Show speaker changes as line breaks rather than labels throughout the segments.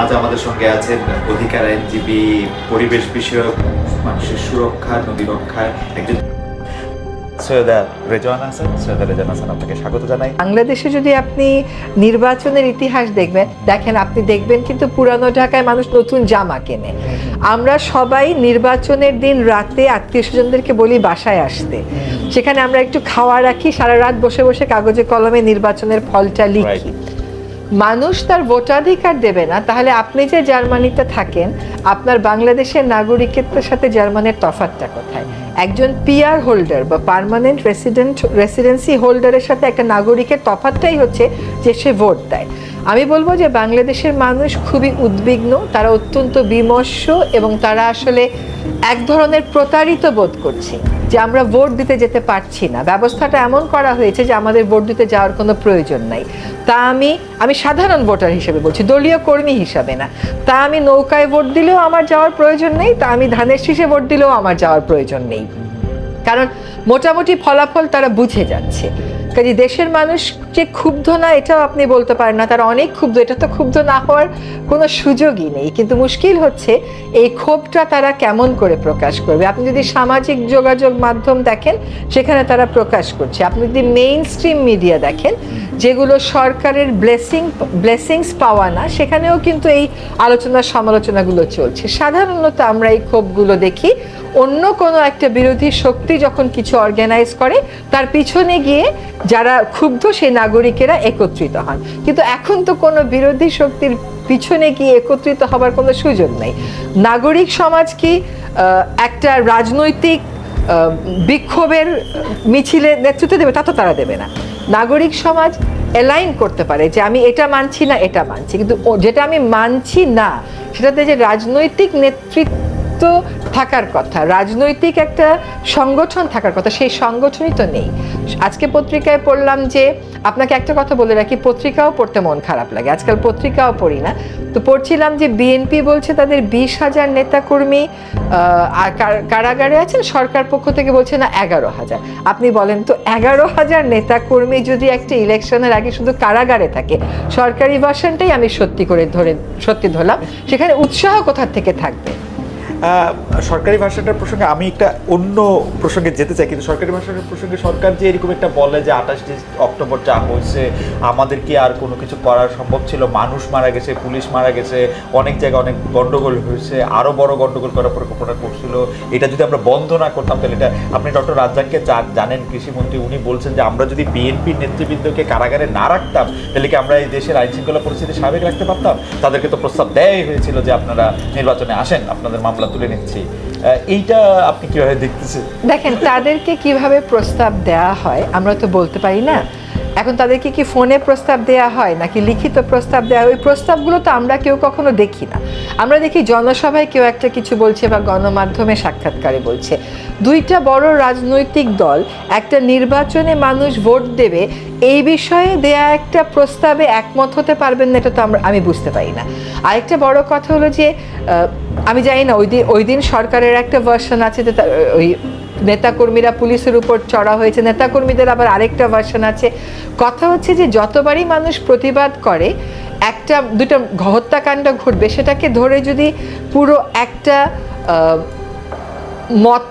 আজ আমাদের সঙ্গে আছেন অধিকার আইনজীবী পরিবেশ বিষয়ক মানুষের সুরক্ষা নদী রক্ষায় একজন সৈয়দা রেজওয়ান হাসান। সৈয়দা রেজওয়ান হাসান আপনাকে স্বাগত জানাই।
বাংলাদেশে যদি আপনি নির্বাচনের ইতিহাস দেখবেন দেখেন আপনি দেখবেন কিন্তু পুরানো ঢাকায় মানুষ নতুন জামা কেনে। আমরা সবাই নির্বাচনের দিন রাতে আত্মীয় স্বজনদেরকে বলি বাসায় আসতে। সেখানে আমরা একটু খাওয়া রাখি সারা রাত বসে বসে কাগজে কলমে নির্বাচনের ফলটা লিখি। মানুষ তার ভোটাধিকার দেবে না, তাহলে আপনি যে জার্মানিতে থাকেন, আপনার বাংলাদেশের নাগরিকত্বের সাথে জার্মানের তফাতটা কোথায়? একজন পিআর হোল্ডার বা পার্মানেন্ট রেসিডেন্ট রেসিডেন্সি হোল্ডারের সাথে একটা নাগরিকের তফাৎটাই হচ্ছে যে সে ভোট দেয়। আমি বলব যে বাংলাদেশের মানুষ খুবই উদ্বিগ্ন, তারা অত্যন্ত বিমর্ষ এবং তারা আসলে এক ধরনের প্রতারিত বোধ করছে যে আমরা ভোট দিতে যেতে পারছি না। ব্যবস্থাটা এমন করা হয়েছে যে আমাদের ভোট দিতে যাওয়ার কোনো প্রয়োজন নাই। তা আমি আমি সাধারণ ভোটার হিসেবে বলছি, দলীয় কর্মী হিসাবে না। তা আমি নৌকায় ভোট দিলেও আমার যাওয়ার প্রয়োজন নেই, তা আমি ধানের শীষে ভোট দিলেও আমার যাওয়ার প্রয়োজন নেই। কারণ মোটামুটি ফলাফল তারা বুঝে যাচ্ছে। কাজে দেশের মানুষ যে ক্ষুব্ধ না, এটাও আপনি বলতে পারেন না। তারা অনেক ক্ষুব্ধ, এটা তো ক্ষুব্ধ না হওয়ার কোনো সুযোগই নেই। কিন্তু মুশকিল হচ্ছে এই ক্ষোভটা তারা কেমন করে প্রকাশ করবে? আপনি যদি সামাজিক যোগাযোগ মাধ্যম দেখেন, সেখানে তারা প্রকাশ করছে। আপনি যদি মেইন স্ট্রিম মিডিয়া দেখেন যেগুলো সরকারের ব্লেসিং ব্লেসিংস পাওয়া না, সেখানেও কিন্তু এই আলোচনা সমালোচনাগুলো চলছে। সাধারণত আমরা এই ক্ষোভগুলো দেখি। অন্য কোনো একটা বিরোধী শক্তি যখন কিছু অর্গানাইজ করে, তার পিছনে গিয়ে যারা ক্ষুব্ধ সেই নাগরিকেরা একত্রিত হন। কিন্তু এখন তো কোনো বিরোধী শক্তির পিছনে গিয়ে একত্রিত হবার কোনো সুযোগ নেই। নাগরিক সমাজ কি একটা রাজনৈতিক বিক্ষোভের মিছিলে নেতৃত্ব দেবে তা তো তারা দেবে না। নাগরিক সমাজ অ্যালাইন করতে পারে যে আমি এটা মানছি না, এটা মানছি। কিন্তু যেটা আমি মানছি না, সেটাতে যে রাজনৈতিক নেতৃত্ব থাকার কথা, রাজনৈতিক একটা সংগঠন থাকার কথা, সেই সংগঠনই তো নেই। আজকে পত্রিকায় পড়লাম যে, আপনাকে একটা কথা বলে রাখি, পত্রিকাও পড়তে মন খারাপ লাগে, আজকাল পত্রিকাও পড়ি না। তো পড়ছিলাম যে বিএনপি বলছে তাদের বিশ হাজার নেতাকর্মী কারাগারে আছেন, সরকার পক্ষ থেকে বলছে না, এগারো হাজার। আপনি বলেন তো, এগারো হাজার নেতাকর্মী যদি একটা ইলেকশনের আগে শুধু কারাগারে থাকে, সরকারি ভার্সনটাই আমি সত্যি করে ধরে, সত্যি ধরলাম, সেখানে উৎসাহ কোথার থেকে থাকবে?
সরকারি ভাষাটার প্রসঙ্গে আমি একটা অন্য প্রসঙ্গে যেতে চাই, কিন্তু সরকারি ভাষাটার প্রসঙ্গে সরকার যে এরকম একটা বলে যে আঠাশে অক্টোবর যা হয়েছে, আমাদের কি আর কোনো কিছু করা সম্ভব ছিল? মানুষ মারা গেছে, পুলিশ মারা গেছে, অনেক জায়গায় অনেক গন্ডগোল হয়েছে আরও বড় গন্ডগোল করার পরিকল্পনা করছিল। এটা যদি আমরা বন্ধ না করতাম, তাহলে এটা আপনি ডক্টর রাজ্জাককে জানেন, কৃষিমন্ত্রী, উনি বলছেন যে আমরা যদি বিএনপির নেতৃবৃন্দকে কারাগারে না রাখতাম, তাহলে কি আমরা এই দেশের আইন শৃঙ্খলা পরিস্থিতি স্বাভাবিক রাখতে পারতাম? তাদেরকে তো প্রস্তাব দেয় হয়েছিল যে আপনারা নির্বাচনে আসেন, আপনাদের মামলা তুলে নিচ্ছি। এইটা আপনি কীভাবে দেখতেছেন?
দেখেন, তাদেরকে কীভাবে প্রস্তাব দেয়া হয়, আমরা তো বলতে পারি না। এখন তাদেরকে কি ফোনে প্রস্তাব দেওয়া হয় নাকি লিখিত প্রস্তাব দেওয়া হয়? ওই প্রস্তাবগুলো তো আমরা কেউ কখনো দেখি না। আমরা দেখি জনসভায় কেউ একটা কিছু বলছে বা গণমাধ্যমে সাক্ষাৎকারে বলছে। দুইটা বড় রাজনৈতিক দল একটা নির্বাচনে মানুষ ভোট দেবে, এই বিষয়ে দেয়া একটা প্রস্তাবে একমত হতে পারবেন না, এটা তো আমরা, আমি বুঝতে পারি না। আরেকটা বড় কথা হলো যে আমি জানি না, ওই দিন ওই দিন সরকারের একটা ভার্সন আছে যে ওই নেতাকর্মীরা পুলিশের উপর চড়া হয়েছে। নেতাকর্মীদের আবার আরেকটা ভার্সন আছে। কথা হচ্ছে যে যতবারই মানুষ প্রতিবাদ করে, একটা, দুটো হত্যাকাণ্ড ঘটবে, সেটাকে ধরে যদি পুরো একটা মত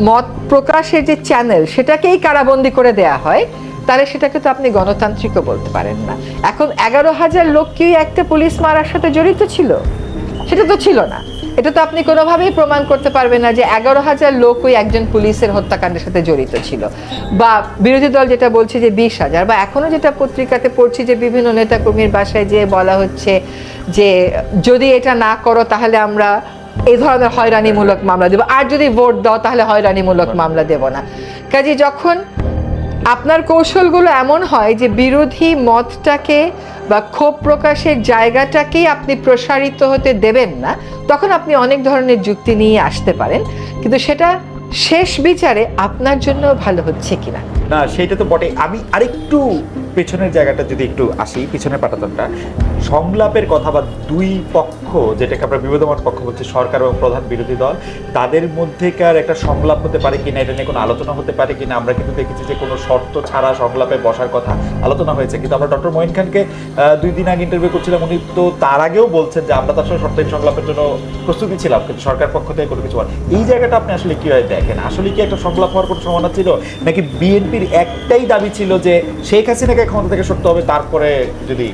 মত প্রকাশের যে চ্যানেল সেটাকেই কারাবন্দি করে দেয়া হয়, তাহলে সেটাকে তো আপনি গণতান্ত্রিকও বলতে পারেন না। এখন এগারো হাজার লোক কি একটা পুলিশ মারার সাথে জড়িত ছিল? সেটা তো ছিল না। এটা তো আপনি কোনোভাবেই প্রমাণ করতে পারবেন না যে এগারো হাজার লোক ওই একজন পুলিশের হত্যাকাণ্ডের সাথে জড়িত ছিল। বা বিরোধী দল যেটা বলছে যে বিশ হাজার, বা এখনও যেটা পত্রিকাতে পড়ছি যে বিভিন্ন নেতাকর্মীর বাসায় যে বলা হচ্ছে যে যদি এটা না করো তাহলে আমরা এই ধরনের হয়রানিমূলক মামলা দেবো। আর যদি ভোট দাও তাহলে হয়রানিমূলক মামলা দেব না। কাজে যখন আপনার কৌশলগুলো এমন হয় যে বিরোধী মতটাকে বা ক্ষোভ প্রকাশের জায়গাটাকেই আপনি প্রসারিত হতে দেবেন না, তখন আপনি অনেক ধরনের যুক্তি নিয়ে আসতে পারেন। কিন্তু সেটা শেষ বিচারে আপনার জন্য ভালো হচ্ছে কিনা?
না, সেটা তো বটে আমি আরেকটু পেছনের জায়গাটা যদি একটু আসি, পিছনের পাটাতনটা, সংলাপের কথা বা দুই পক্ষ, যেটাকে আমরা বিবাদমান পক্ষ বলছি, সরকার এবং প্রধান বিরোধী দল, তাদের মধ্যেকার একটা সংলাপ হতে পারে কিনা, এটা নিয়ে কোনো আলোচনা হতে পারে কিনা, আমরা কিন্তু দেখেছি যে কোনো শর্ত ছাড়া সংলাপে বসার কথা আলোচনা হয়েছে। কিন্তু আমরা ডক্টর মহিন খানকে দুই দিন আগে ইন্টারভিউ করছিলাম, উনি তো তার আগেও বলছেন যে আমরা তার সঙ্গে শর্তহীন সংলাপের জন্য প্রস্তুতি ছিলাম, কিন্তু সরকার পক্ষ থেকে কোনো কিছু এই জায়গাটা আপনি আসলে কীভাবে দেখেন? আসলে কি একটা সংলাপ হওয়ার কোনো সম্ভাবনা ছিল? নাকি বিএনপির একটাই দাবি ছিল যে শেখ হাসিনাকে ক্ষমতা থেকে সরতে হবে তারপরে যদি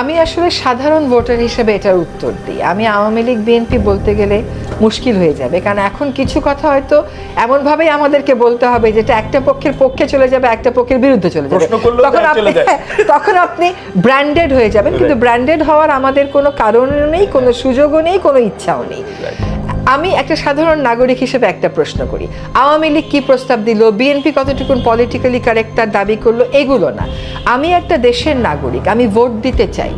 আমি আসলে সাধারণ ভোটার হিসেবে এটার উত্তর দিই। আমি আওয়ামী লীগ বিএনপি বলতে গেলে মুশকিল হয়ে যাবে। কারণ এখন কিছু কথা হয়তো এমনভাবেই আমাদেরকে বলতে হবে যেটা একটা পক্ষের পক্ষে চলে যাবে একটা পক্ষের বিরুদ্ধে চলে যাবে। তখন আপনি তখন আপনি ব্র্যান্ডেড হয়ে যাবেন। কিন্তু ব্র্যান্ডেড হওয়ার আমাদের কোনো কারণও নেই কোনো সুযোগও নেই কোনো ইচ্ছাও নেই। আমি একটা সাধারণ নাগরিক হিসেবে একটা প্রশ্ন করি। আওয়ামী লীগ কি প্রস্তাব দিল? বিএনপি কতটুকুন পলিটিক্যালি কারেক্ট তার দাবি করল? এগুলো না। আমি একটা দেশের নাগরিক, আমি ভোট দিতে চাই।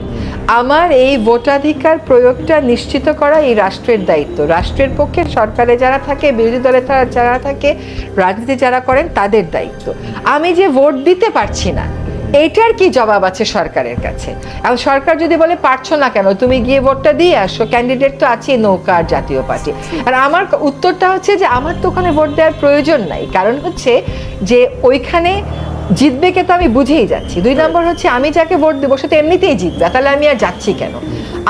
আমার এই ভোটাধিকার প্রয়োগটা নিশ্চিত করা এই রাষ্ট্রের দায়িত্ব। রাষ্ট্রের পক্ষে সরকারে যারা থাকে, বিরোধী দলে যারা থাকে, রাজনীতি যারা করেন তাদের দায়িত্ব। আমি যে ভোট দিতে পারছি না এইটার কি জবাব আছে সরকারের কাছে? এখন সরকার যদি বলে, পারছ না কেন? তুমি গিয়ে ভোটটা দিয়ে আসো। ক্যান্ডিডেট তো আছে নৌকা আর জাতীয় পার্টি। আর আমার উত্তরটা হচ্ছে যে, আমার তো ওখানে ভোট দেওয়ার প্রয়োজন নাই। কারণ হচ্ছে যে, ওইখানে জিতবে কে তো আমি বুঝেই যাচ্ছি। দুই নম্বর হচ্ছে, আমি যাকে ভোট দেবো, সে তো এমনিতেই জিতবে। তাহলে আমি আর যাচ্ছি কেন?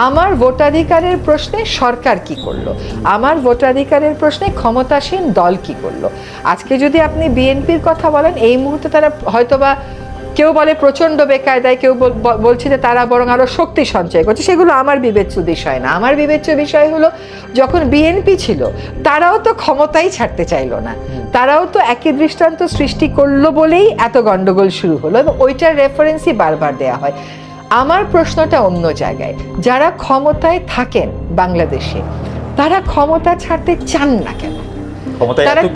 আমার ভোটাধিকারের প্রশ্নে সরকার কি করল? আমার ভোটাধিকারের প্রশ্নে ক্ষমতাসীন দল কি করল? আজকে যদি আপনি বিএনপির কথা বলেন, এই মুহূর্তে তারা হয়তোবা কেউ বলে প্রচণ্ড বেকায়দায় কেউ বলছে যে তারা বরং আরও শক্তি সঞ্চয় করছে। সেগুলো আমার বিবেচ্য বিষয় না। আমার বিবেচ্য বিষয় হলো যখন বিএনপি ছিল তারাও তো ক্ষমতাই ছাড়তে চাইলো না। তারাও তো একই দৃষ্টান্ত সৃষ্টি করল বলেই এত গণ্ডগোল শুরু হলো এবং ওইটার রেফারেন্সই বারবার দেয়া হয়। আমার প্রশ্নটা অন্য জায়গায়। যারা ক্ষমতায় থাকেন বাংলাদেশে তারা ক্ষমতা ছাড়তে চান না কেন? তারা-
কি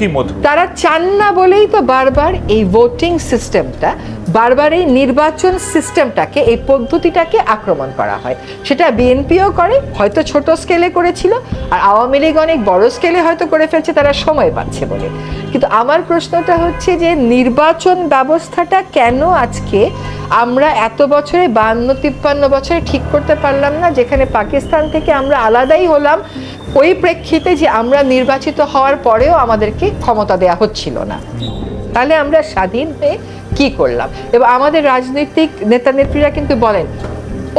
তারা চান না বলেই তো বারবার এই ভোটিং সিস্টেমটা বারবার এই নির্বাচন সিস্টেমটাকে এই পদ্ধতিটাকে আক্রমণ করা হয়। সেটা বিএনপিও করে হয়তো ছোট স্কেলে করেছিল আর আওয়ামী লীগ অনেক বড় স্কেলে হয়তো করে ফেলছে তারা সময় পাচ্ছে বলে। কিন্তু আমার প্রশ্নটা হচ্ছে যে নির্বাচন ব্যবস্থাটা কেন আজকে আমরা এত বছরে বান্ন তিপ্পান্ন বছরে ঠিক করতে পারলাম না যেখানে পাকিস্তান থেকে আমরা আলাদাই হলাম ওই প্রেক্ষিতে যে আমরা নির্বাচিত হওয়ার পরেও আমাদেরকে ক্ষমতা দেয়া হচ্ছিল না। তাহলে আমরা স্বাধীন হয়ে কি করলাম? এবং আমাদের রাজনৈতিক নেতা নেত্রীরা কিন্তু বলেন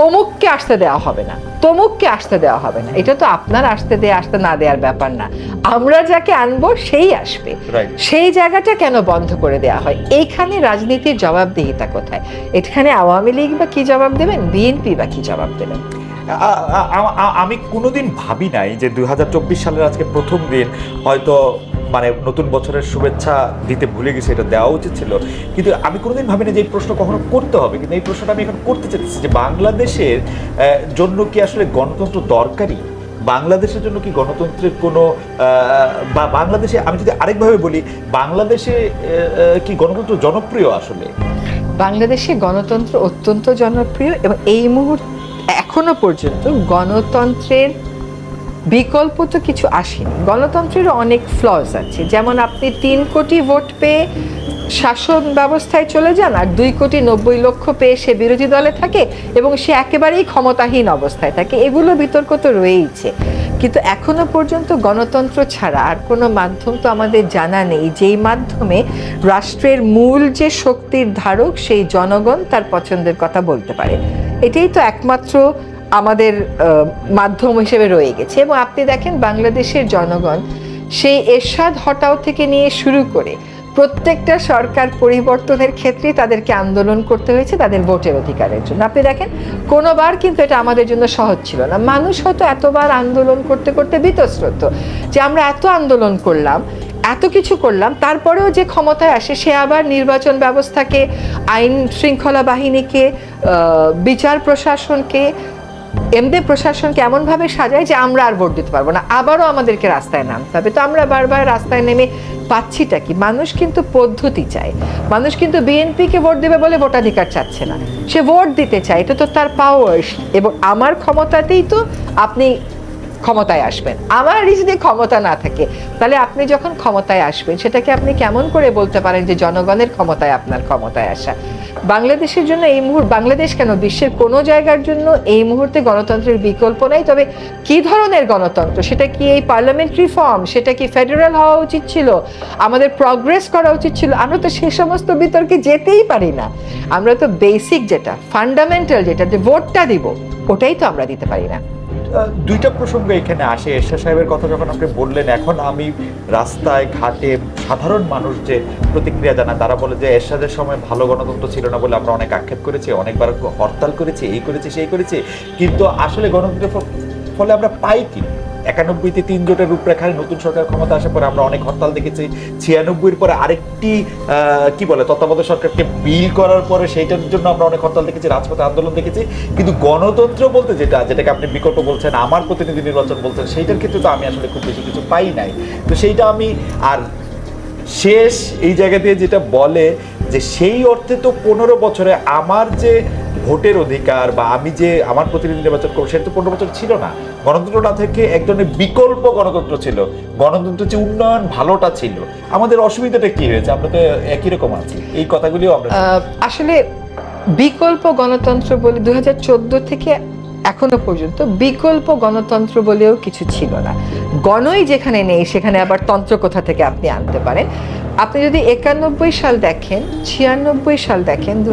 অমুককে আসতে দেওয়া হবে না তমুককে আসতে দেওয়া হবে না। এটা তো আপনার আসতে দেয়া আসতে না দেওয়ার ব্যাপার না। আমরা যাকে আনব সেই আসবে। সেই জায়গাটা কেন বন্ধ করে দেওয়া হয়? এইখানে রাজনীতির জবাবদিহিতা কোথায়? এখানে আওয়ামী লীগ বা কি জবাব দেবেন? বিএনপি বা কি জবাব দেবেন?
আমি কোনোদিন ভাবি নাই যে দু হাজার চব্বিশ সালের আজকে প্রথম দিন হয়তো মানে নতুন বছরের শুভেচ্ছা দিতে ভুলে গেছি, এটা দেওয়া উচিত ছিল। কিন্তু আমি কোনোদিন ভাবিনি যে এই প্রশ্ন কখনো করতে হবে। কিন্তু এই প্রশ্নটা আমি এখন করতে চাইছি যে বাংলাদেশের জন্য কি আসলে গণতন্ত্র দরকারি? বাংলাদেশের জন্য কি গণতন্ত্রের কোনো বা বাংলাদেশে আমি যদি আরেকভাবে বলি, বাংলাদেশে কি গণতন্ত্র জনপ্রিয় আসলে?
বাংলাদেশে গণতন্ত্র অত্যন্ত জনপ্রিয় এবং এই মুহূর্তে এখনও পর্যন্ত গণতন্ত্রের বিকল্প তো কিছু আসেনি। গণতন্ত্রেরও অনেক ফ্লজ আছে। যেমন আপনি তিন কোটি ভোট পেয়ে শাসন ব্যবস্থায় চলে যান আর দুই কোটি নব্বই লক্ষ পেয়ে সে বিরোধী দলে থাকে এবং সে একেবারেই ক্ষমতাহীন অবস্থায় থাকে। এগুলো বিতর্ক তো রয়েইছে। কিন্তু এখনও পর্যন্ত গণতন্ত্র ছাড়া আর কোনো মাধ্যম তো আমাদের জানা নেই। যেই মাধ্যমে রাষ্ট্রের মূল যে শক্তির ধারক সেই জনগণ তার পছন্দের কথা বলতে পারে। এটাই তো একমাত্র আমাদের মাধ্যম হিসেবে রয়ে গেছে। এবং আপনি দেখেন বাংলাদেশের জনগণ সেই এরশাদ হটাও থেকে নিয়ে শুরু করে প্রত্যেকটা সরকার পরিবর্তনের ক্ষেত্রে তাদেরকে আন্দোলন করতে হয়েছে তাদের ভোটের অধিকারের জন্য। আপনি দেখেন, কোনোবার কিন্তু এটা আমাদের জন্য সহজ ছিল না। মানুষ হয়তো এতবার আন্দোলন করতে করতে বিতস্রত যে আমরা এত আন্দোলন করলাম এত কিছু করলাম, তারপরেও যে ক্ষমতায় আসে, সে আবার নির্বাচন ব্যবস্থাকে, আইন শৃঙ্খলা বাহিনীকে বিচার প্রশাসনকে এমনি প্রশাসনকে এমনভাবে সাজায় যে আমরা আর ভোট দিতে পারব না। আবারও আমাদেরকে রাস্তায় নামতে হবে। তো আমরা বারবার রাস্তায় নেমে পাচ্ছিটা কি? মানুষ কিন্তু পদ্ধতি চায়। মানুষ কিন্তু বিএনপিকে ভোট দেবে বলে ভোটাধিকার চাচ্ছে না। সে ভোট দিতে চায়, এটা তো তার পাওয়ার এবং আমার ক্ষমতাতেই তো আপনি ক্ষমতায় আসবেন। আমার যদি ক্ষমতা না থাকে, তাহলে আপনি যখন ক্ষমতায় আসবেন, সেটাকে আপনি কেমন করে বলতে পারেন যে জনগণের ক্ষমতায় আপনার ক্ষমতায় আসা? বাংলাদেশের জন্য এই মুহূর্তে, বাংলাদেশ কেন বিশ্বের কোনো জায়গার জন্য এই মুহূর্তে গণতন্ত্রের বিকল্প নাই? তবে কি ধরনের গণতন্ত্র? সেটা কি এই পার্লামেন্টারি ফর্ম সেটা কি ফেডারেল হওয়া উচিত ছিল? আমাদের প্রগ্রেস করা উচিত ছিল? আমরা তো সে সমস্ত বিতর্কে যেতেই পারি না। আমরা তো বেসিক যেটা ফান্ডামেন্টাল যেটা, যে ভোটটা দিব, ওটাই তো আমরা দিতে পারি না।
দুইটা প্রসঙ্গ এখানে আসে। এরশাদ সাহেবের কথা যখন আপনি বললেন, এখন আমি রাস্তায়, ঘাটে সাধারণ মানুষ যে প্রতিক্রিয়া জানায়, তারা বলে যে এরশাদের সময় ভালো গণতন্ত্র ছিল না বলে আমরা অনেক আক্ষেপ করেছি, অনেকবার হরতাল করেছি, এই করেছি, সেই করেছি। কিন্তু আসলে গণতন্ত্রের ফলে আমরা পাই কি? একানব্বইতে তিন জোটের রূপরেখায় নতুন সরকার ক্ষমতা আসার পরে আমরা অনেক হরতাল দেখেছি। ছিয়ানব্বইয়ের পরে আরেকটি কি বলে, তত্ত্বাবধায়ক সরকারকে বিল করার পরে সেইটার জন্য আমরা অনেক হরতাল দেখেছি, রাজপথে আন্দোলন দেখেছি। কিন্তু গণতন্ত্র বলতে যেটা, যেটাকে আপনি বিকল্প বলছেন, আমার প্রতিনিধি নির্বাচন বলছেন, সেইটার ক্ষেত্রে তো আমি আসলে খুব বেশি কিছু পাই নাই। তো সেইটা আমি, আর শেষ এই জায়গা দিয়ে যেটা বলে যে সেই অর্থে তো পনেরো বছরে আমার যে ভোটের অধিকার বা আমি যে আমার প্রতিনিধি নির্বাচন করব, সেটা তো পনেরো বছর ছিল না। গণতন্ত্র না থেকে এক ধরনের বিকল্প গণতন্ত্র ছিল। গণতন্ত্র যে উন্নয়ন ভালোটা ছিল। আমাদের অসুবিধাটা কি হয়েছে? আমরা তো একই রকম আছি। এই কথাগুলিও আমরা
আসলে বিকল্প গণতন্ত্র বলে দু হাজার চোদ্দ থেকে এখনও পর্যন্ত বিকল্প গণতন্ত্র বলেও কিছু ছিল না। গণই যেখানে নেই, সেখানে আবার তন্ত্র কোথা থেকে আপনি আনতে পারেন? আপনি যদি একানব্বই সাল দেখেন, ছিয়ানব্বই সাল দেখেন দু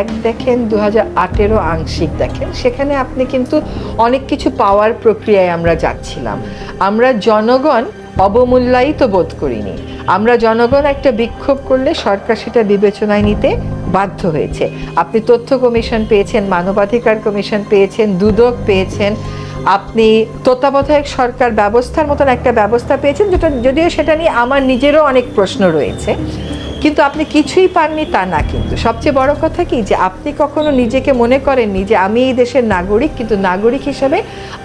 এক দেখেন দু আটেরও আংশিক দেখেন, সেখানে আপনি কিন্তু অনেক কিছু পাওয়ার প্রক্রিয়ায় আমরা যাচ্ছিলাম। আমরা জনগণ অবমূল্যায়িত বোধ করিনি। আমরা জনগণ একটা বিক্ষোভ করলে সরকার সেটা বিবেচনায় নিতে বাধ্য হয়েছে। আপনি তথ্য কমিশন পেয়েছেন, মানবাধিকার কমিশন পেয়েছেন, দুদক পেয়েছেন আপনি তত্ত্বাবধায়ক সরকার ব্যবস্থার মতন একটা ব্যবস্থা পেয়েছেন, যেটা যদিও সেটা নিয়ে আমার নিজেরও অনেক প্রশ্ন রয়েছে। কিন্তু আপনি কিছুই পাননি তা না কিন্তু। সবচেয়ে বড় কথা কি যে আপনি কখনো নিজেকে মনে করেননি যে আমি এই দেশের নাগরিক, কিন্তু নাগরিক হিসাবে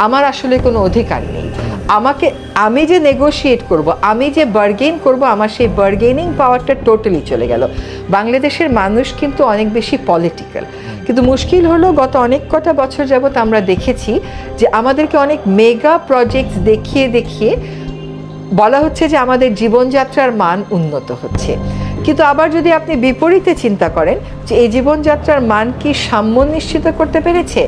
আমার আসলে কোনো অধিকার নেই। আমাকে, আমি যে নেগোশিয়েট করব, আমি যে বার্গেন করব, আমার সেই বার্গেনিং পাওয়ারটা টোটালি চলে গেল। বাংলাদেশের মানুষ কিন্তু অনেক বেশি পলিটিক্যাল কিন্তু মুশকিল হলো গত অনেক কটা বছর যাবত আমরা দেখেছি যে আমাদেরকে অনেক মেগা প্রজেক্ট দেখিয়ে দেখিয়ে বলা হচ্ছে যে আমাদের জীবনযাত্রার মান উন্নত হচ্ছে। কিন্তু আবার যদি আপনি বিপরীতে চিন্তা করেন যে এই জীবনযাত্রার মান কি সাম্য নিশ্চিত করতে পেরেছে,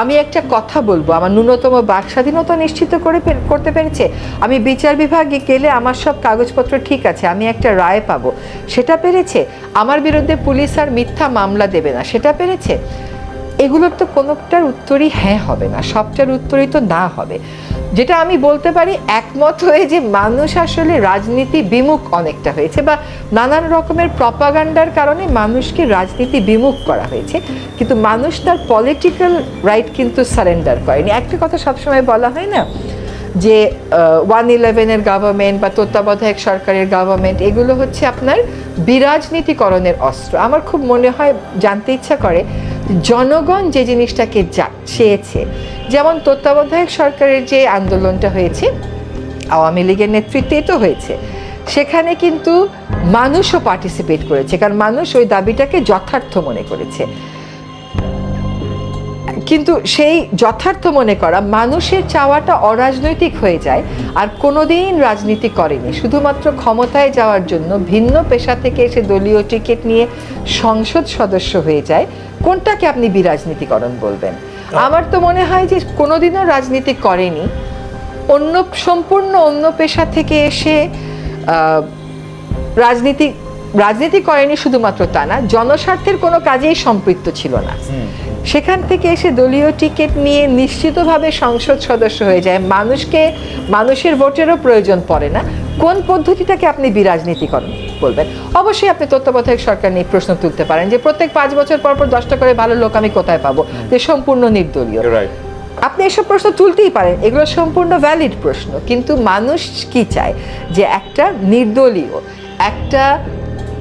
আমি একটা কথা বলব, আমার ন্যূনতম বাক স্বাধীনতা নিশ্চিত করে করতে পেরেছে, আমি বিচার বিভাগে গেলে আমার সব কাগজপত্র ঠিক আছে, আমি একটা রায় পাবো, সেটা পেরেছে? আমার বিরুদ্ধে পুলিশ আর মিথ্যা মামলা দেবে না, সেটা পেরেছে? এগুলোর তো কোনোটার উত্তরই হ্যাঁ হবে না, সবটার উত্তরই তো না হবে। যেটা আমি বলতে পারি একমত হয়ে যে মানুষ আসলে রাজনীতি বিমুখ অনেকটা হয়েছে বা নানান রকমের প্রপাগান্ডার কারণে মানুষকে রাজনীতি বিমুখ করা হয়েছে। কিন্তু মানুষ তার পলিটিক্যাল রাইট কিন্তু সারেন্ডার করেনি। একটা কথা সবসময় বলা হয় না যে ওয়ান ইলেভেনের গভর্নমেন্ট বা তত্ত্বাবধায়ক সরকারের গভর্নমেন্ট এগুলো হচ্ছে আপনার বিরাজনীতিকরণের অস্ত্র। আমার খুব মনে হয়, জানতে ইচ্ছা করে, জনগণ যে জিনিসটাকে যা, চেয়েছে, যেমন তত্ত্বাবধায়ক সরকারের যে আন্দোলনটা হয়েছে, আওয়ামী লীগের নেতৃত্বে তো হয়েছে, সেখানে কিন্তু মানুষও পার্টিসিপেট করেছে, কারণ মানুষ ওই দাবিটাকে যথার্থ মনে করেছে। কিন্তু সেই যথার্থ মনে করা মানুষের চাওয়াটা অরাজনৈতিক হয়ে যায় আর কোনোদিন রাজনীতি করেনি। শুধুমাত্র ক্ষমতায় যাওয়ার জন্য ভিন্ন পেশা থেকে এসে দলীয় টিকিট নিয়ে সংসদ সদস্য হয়ে যায়। কোনটাকে আপনি বিরাজনীতিকরণ বলবেন? আমার তো মনে হয় যে কোনোদিনও রাজনীতি করেনি। অন্য সম্পূর্ণ অন্য পেশা থেকে এসে রাজনীতি রাজনীতি করেনি শুধুমাত্র তা না জনস্বার্থের কোনো কাজেই সম্পৃক্ত ছিল না। সেখান থেকে এসে দলীয় টিকিট নিয়ে নিশ্চিতভাবে সংসদ সদস্য হয়ে যায়। মানুষকে মানুষের ভোটেরও প্রয়োজন পড়ে না। কোন পদ্ধতিটাকে আপনি বিরাজনীতিকরণ বলবেন? অবশ্যই আপনি তত্ত্বাবধায়ক সরকার নিয়ে প্রশ্ন তুলতে পারেন যে প্রত্যেক পাঁচ বছর পর পর দশটা করে ভালো লোক আমি কোথায় পাবো? যে সম্পূর্ণ নির্দলীয়। আপনি এসব প্রশ্ন তুলতেই পারেন। এগুলো সম্পূর্ণ ভ্যালিড প্রশ্ন। কিন্তু মানুষ কি চায়? যে একটা নির্দলীয় একটা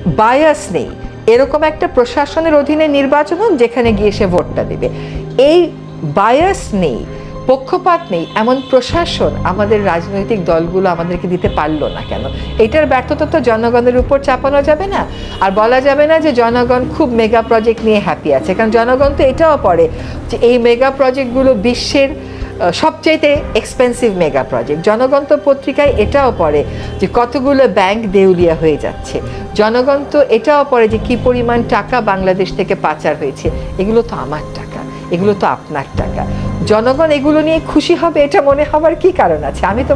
বায়াস নেই। এরকম একটা প্রশাসনের অধীনে নির্বাচন হোক, যেখানে গিয়ে সে ভোটটা দেবে। এই বায়াস নেই, পক্ষপাত নেই, এমন প্রশাসন আমাদের রাজনৈতিক দলগুলো আমাদেরকে দিতে পারল না কেন? এটার ব্যর্থতা তো জনগণের উপর চাপানো যাবে না। আর বলা যাবে না যে জনগণ খুব মেগা প্রজেক্ট নিয়ে হ্যাপি আছে। কারণ জনগণ তো এটাও পড়ে যে এই মেগা প্রজেক্টগুলো বিশ্বের সবচাইতে এক্সপেন্সিভ মেগা প্রজেক্ট জনগণ তো পত্রিকায় এটাও পড়ে যে কতগুলো ব্যাংক দেউলিয়া হয়ে যাচ্ছে। জনগণ তো এটাও পড়ে যে কি পরিমাণ টাকা বাংলাদেশ থেকে পাচার হয়েছে। এগুলো তো আমার টাকা, এগুলো তো আপনার টাকা। জনগণ এগুলো নিয়ে খুশি হবে, এটা মনে হবার কি কারণ আছে? আমি তো